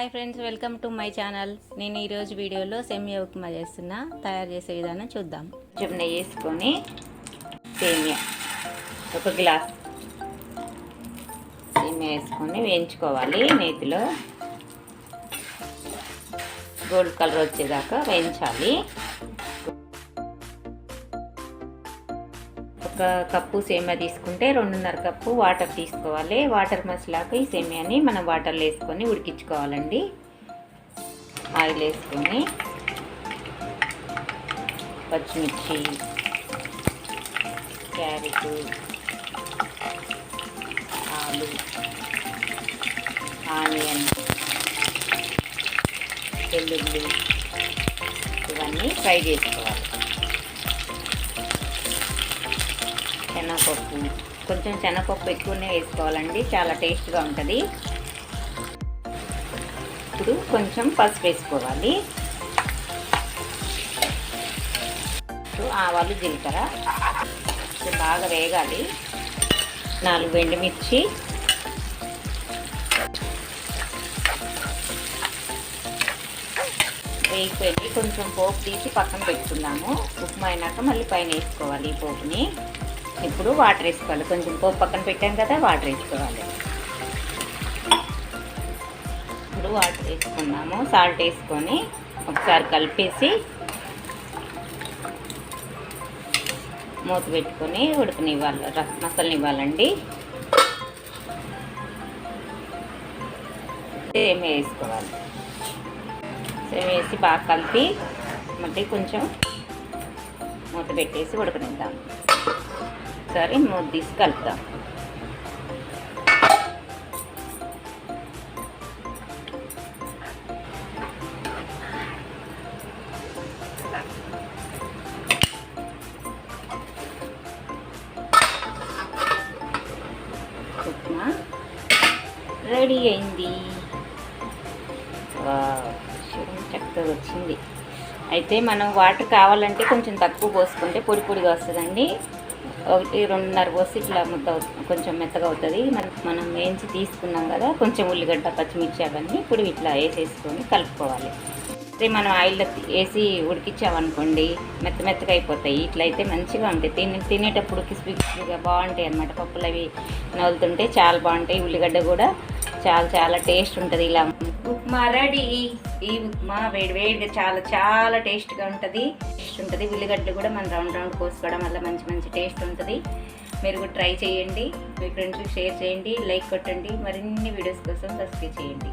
Hi friends welcome to my channel. నేను ఈరోజు వీడియోలో సేమియా ఉప్మా చేస్తున్నా. తయారు చేసే విధానం చూద్దాం. కొంచెం నెయ్యి వేసుకొని సేమియా ఒక గ్లాస్ సేమియా వేసుకొని వేయించుకోవాలి నేతిలో. గోల్డ్ కలర్ వచ్చేదాకా వేయించాలి. ఒక కప్పు సేమియా తీసుకుంటే రెండున్నర కప్పు వాటర్ తీసుకోవాలి. వాటర్ మసాలాకు ఈ సేమియాని మనం వాటర్లో వేసుకొని ఉడికించుకోవాలండి. ఆయిల్ వేసుకొని పచ్చిమిర్చి క్యారెట్ ఆలు ఆనియన్ వెల్లుల్లి ఇవన్నీ ఫ్రై చేసుకోవాలి. శనగపప్పు కొంచెం శనగపప్పు ఎక్కువనే వేసుకోవాలండి చాలా టేస్ట్గా ఉంటుంది. ఇప్పుడు కొంచెం పసుపు వేసుకోవాలి. ఇప్పుడు ఆవాలు జీలకర్ర. బాగా వేగాలి. నాలుగు ఎండుమిర్చి వేగిపోయింది. కొంచెం పోపు తీసి పక్కన పెట్టుకుందాము ఉప్మా అయినాక మళ్ళీ పైన వేసుకోవాలి ఈ పోపుని. ఇప్పుడు వాటర్ వేసుకోవాలి. కొంచెం పోపు పక్కన పెట్టాం కదా వాటర్ వేసుకోవాలి. ఇప్పుడు వాటర్ వేసుకున్నాము. సాల్ట్ వేసుకొని ఒకసారి కలిపేసి మూత పెట్టుకొని ఉడకనివ్వాలి. రస్ మసలనివ్వాలండి. సేమ్ వేసుకోవాలి. సేమ్ వేసి బాగా కలిపి మళ్ళీ కొంచెం మూత పెట్టేసి ఉడకనిద్దాం. ఒకసారి మూత తీసి కలుపుతాం ఉప్మా రెడీ అయింది. చక్కగా వచ్చింది. అయితే మనం వాటర్ కావాలంటే కొంచెం తక్కువ పోసుకుంటే పొడి పొడిగా వస్తుందండి. ఒకటి రెండున్నర పోసి ఇట్లా ముద్ద అవుతుంది కొంచెం మెత్తగా అవుతుంది. మనం మనం వేయించి తీసుకున్నాం కదా కొంచెం ఉల్లిగడ్డ పచ్చిమిర్చి అవన్నీ ఇప్పుడు ఇట్లా వేసేసుకొని కలుపుకోవాలి. అదే మనం ఆయిల్లో వేసి ఉడికించామనుకోండి మెత్త మెత్తగా అయిపోతాయి. ఇట్లా అయితే మంచిగా ఉంటాయి. తిని తినేటప్పుడు క్రిస్పీ క్రిస్పీగా బాగుంటాయి అన్నమాట. పప్పులు అవి నవ్వులుతుంటే చాలా బాగుంటాయి. ఉల్లిగడ్డ కూడా చాలా చాలా టేస్ట్ ఉంటుంది ఇలా ఉప్మా రెడీ. ఈ ఉప్మా వేడి వేడిగా చాలా చాలా టేస్ట్గా ఉంటుంది. టేస్ట్ ఉంటుంది. ఉల్లిగడ్డలు కూడా మనం రౌండ్ రౌండ్ కోసుకోవడం వల్ల మంచి మంచి టేస్ట్ ఉంటుంది. మీరు కూడా ట్రై చేయండి. మీ ఫ్రెండ్స్కి షేర్ చేయండి. లైక్ కొట్టండి. మరిన్ని వీడియోస్ కోసం సబ్స్క్రైబ్ చేయండి.